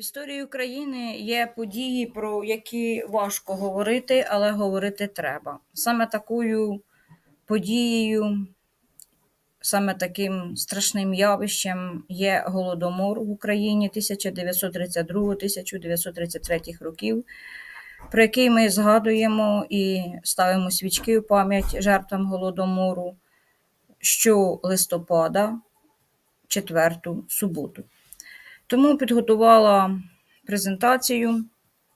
історії України є події, про які важко говорити, але говорити треба. Саме такою подією, саме таким страшним явищем є Голодомор в Україні 1932-1933 років, про який ми згадуємо і ставимо свічки у пам'ять жертвам Голодомору що листопада, четверту суботу. Тому підготувала презентацію,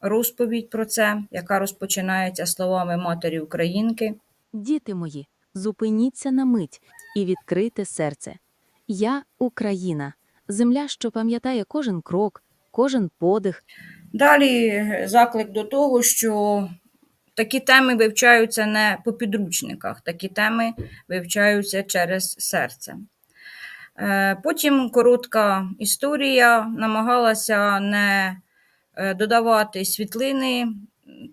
розповідь про це, яка розпочинається словами матері Українки. Діти мої, зупиніться на мить і відкрийте серце. Я Україна, земля, що пам'ятає кожен крок, кожен подих, Далі заклик до того, що такі теми вивчаються не по підручниках, такі теми вивчаються через серце. Е, Потім коротка історія намагалася не е, додавати світлини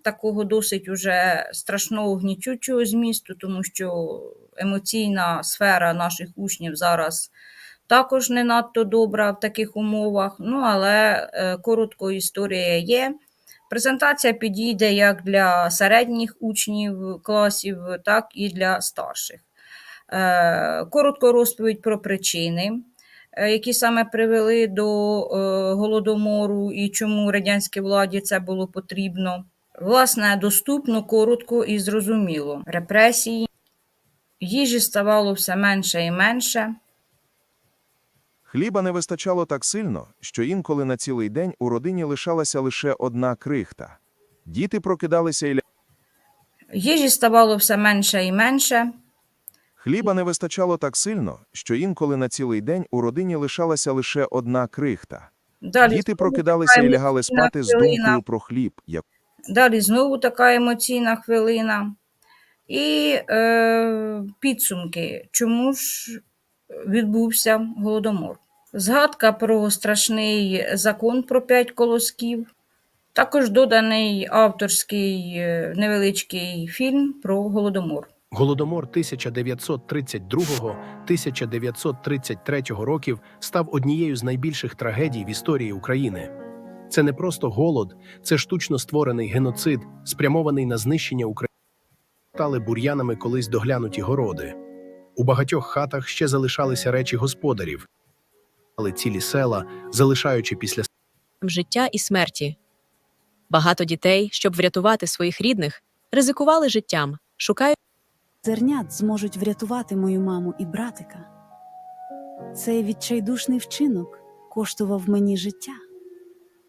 такого досить уже страшного гнітючого змісту, тому що емоційна сфера наших учнів зараз також не надто добра в таких умовах. Ну, але е, коротко історія є. Презентація підійде як для середніх учнів класів, так і для старших. Е, Коротко розповідь про причини, е, які саме привели до е, голодомору і чому радянській владі це було потрібно. Власне, доступно, коротко і зрозуміло. Репресії, їжі ставало все менше і менше. Хліба не вистачало так сильно, що інколи на цілий день у родині лишалася лише одна крихта. Діти прокидалися і. Їжі ставало все менше і менше. Хліба не вистачало так сильно, що інколи на цілий день у родині лишалася лише одна крихта. Далі Діти прокидалися і лягали спати з думкою про хліб, як Далі знову така емоційна хвилина. І е, підсумки, чому ж відбувся голодомор. Згадка про страшний закон про п'ять колосків. Також доданий авторський е, невеличкий фільм про голодомор. Голодомор 1932-1933 років став однією з найбільших трагедій в історії України. Це не просто голод, це штучно створений геноцид, спрямований на знищення України. Стали бур'янами колись доглянуті городи. У багатьох хатах ще залишалися речі господарів, але цілі села, залишаючи після життя і смерті. Багато дітей, щоб врятувати своїх рідних, ризикували життям, шукаючи зернят зможуть врятувати мою маму і братика. Цей відчайдушний вчинок коштував мені життя.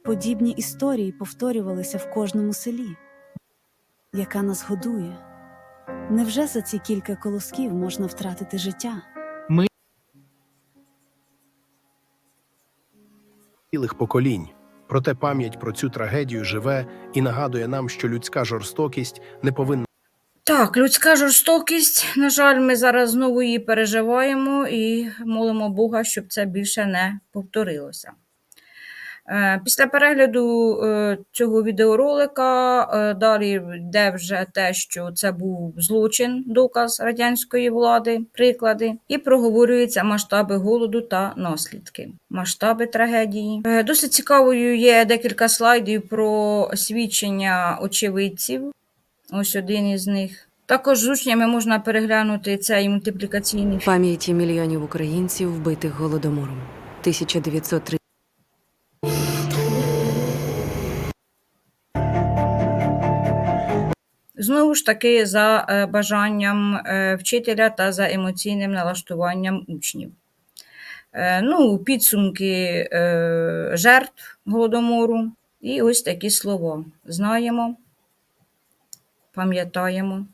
Подібні історії повторювалися в кожному селі. Яка нас годує? Невже за ці кілька колосків можна втратити життя? Ми цілих поколінь. Проте пам'ять про цю трагедію живе і нагадує нам, що людська жорстокість не повинна Так, людська жорстокість, на жаль, ми зараз знову її переживаємо і молимо Бога, щоб це більше не повторилося. Е, Після перегляду е, цього відеоролика е, далі йде вже те, що це був злочин, доказ радянської влади, приклади, і проговорюються масштаби голоду та наслідки, масштаби трагедії. Досить цікавою є декілька слайдів про свідчення очевидців. Ось один із них. Також з учнями можна переглянути цей мультиплікаційний фільм. пам'яті мільйонів українців, вбитих голодомором. 1930 Знову ж таки, за е, бажанням е, вчителя та за емоційним налаштуванням учнів. Е, Ну, підсумки жертв голодомору. І ось такі слова. Знаємо, пам'ятаємо,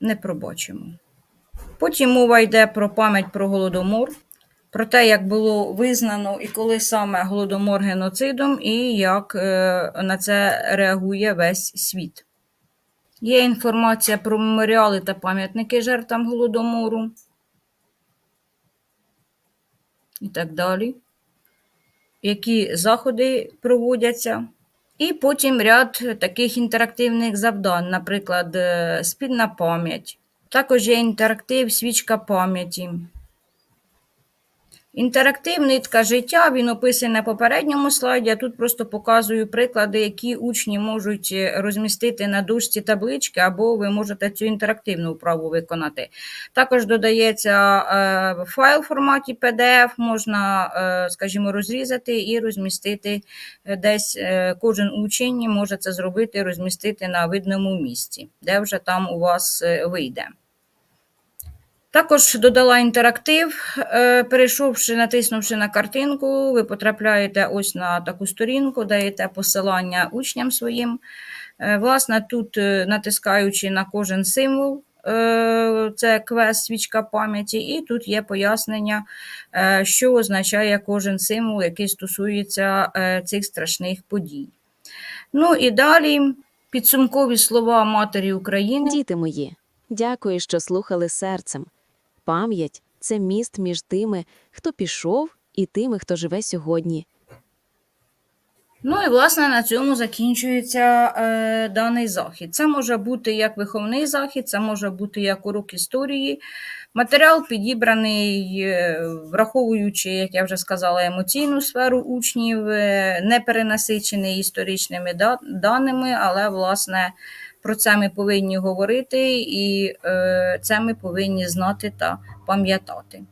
не пробачимо. Потім мова йде про пам'ять про голодомор, про те, як було визнано і коли саме голодомор геноцидом, і як е, на це реагує весь світ. Є інформація про меморіали та пам'ятники жертвам голодомору і так далі. Які заходи проводяться. І потім ряд таких інтерактивних завдань, наприклад, е, спільна пам'ять. Також є інтерактив свічка пам'яті. Інтерактив нитка життя, він описаний на попередньому слайді. а Тут просто показую приклади, які учні можуть е, розмістити на дошці таблички, або ви можете цю інтерактивну вправу виконати. Також додається е, файл в форматі PDF, можна, е, скажімо, розрізати і розмістити десь. Кожен учень може це зробити, розмістити на видному місці, де вже там у вас вийде. Також додала інтерактив. Е, Перейшовши, натиснувши на картинку, ви потрапляєте ось на таку сторінку, даєте посилання учням своїм. Е, Власне, тут, е, натискаючи на кожен символ, це квест свічка пам'яті, і тут є пояснення, що означає кожен символ, який стосується цих страшних подій. Ну і далі підсумкові слова Матері України. Діти мої, дякую, що слухали серцем. Пам'ять це міст між тими, хто пішов, і тими, хто живе сьогодні. Ну і власне на цьому закінчується е, даний захід. Це може бути як виховний захід, це може бути як урок історії. Матеріал підібраний, е, враховуючи, як я вже сказала, емоційну сферу учнів, е, не перенасичений історичними да- даними, але власне про це ми повинні говорити, і е, це ми повинні знати та пам'ятати.